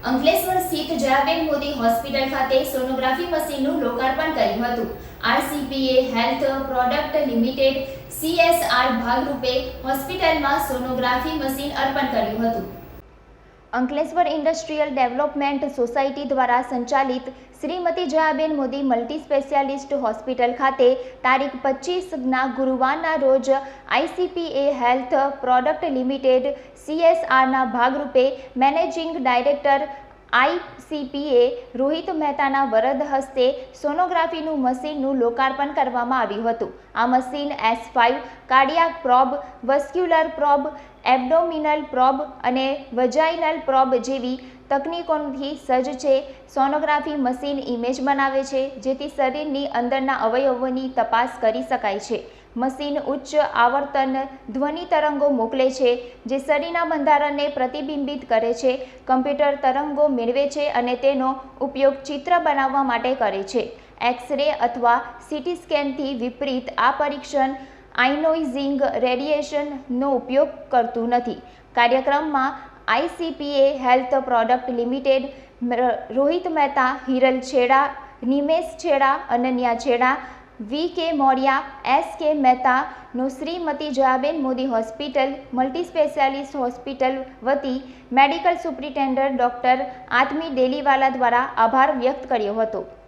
અંકલેશ્વર સ્થિત જયાબેન મોદી હોસ્પિટલ ખાતે સોનોગ્રાફી મશીનનું લોકાર્પણ કર્યું હતું. RCPA health product limited CSR ભાગરૂપે હોસ્પિટલમાં સોનોગ્રાફી મશીન અર્પણ કર્યું હતું. અંકલેશ્વર ઇન્ડસ્ટ્રીયલ ડેવલપમેન્ટ સોસાયટી દ્વારા સંચાલિત Shrimati Jayaben Modi multi specialist hospital ખાતે તારીખ પચીસના ગુરુવારના રોજ આઈસીપીએ હેલ્થ પ્રોડક્ટ લિમિટેડ સીએસઆરના ભાગરૂપે મેનેજિંગ ડાયરેક્ટર આઈસીપીએ રોહિત મહેતાના વરદ હસ્તે સોનોગ્રાફીનું મશીનનું લોકાર્પણ કરવામાં આવ્યું હતું. આ machine S five cardiac probe, vascular probe abdominal probe અને વજાઇનલ પ્રોબ જેવી તકનીકોથી સજ્જ છે. સોનોગ્રાફી મશીન ઇમેજ બનાવે છે, જેથી શરીરની અંદરના અવયવોની તપાસ કરી શકાય છે. મશીન ઉચ્ચ આવર્તન ધ્વનિ તરંગો મોકલે છે, જે શરીરના બંધારણને પ્રતિબિંબિત કરે છે. કમ્પ્યુટર તરંગો મેળવે છે અને તેનો ઉપયોગ ચિત્ર બનાવવા માટે કરે છે. એક્સ રે અથવા સીટી સ્કેનથી વિપરીત આ પરીક્ષણ આઇનોઇઝિંગ રેડિયેશનનો ઉપયોગ કરતું નથી. કાર્યક્રમમાં ICPA health product limited Rohit Mehta, Hiral Chheda, Nimesh Chheda, Ananya છેડા, વી કે Morya, S K મહેતાનું Shrimati Jayaben Modi hospital multi specialist hospital વતી medical superintendent doctor Aatmi Deliwala દ્વારા આભાર વ્યક્ત કર્યો હતો.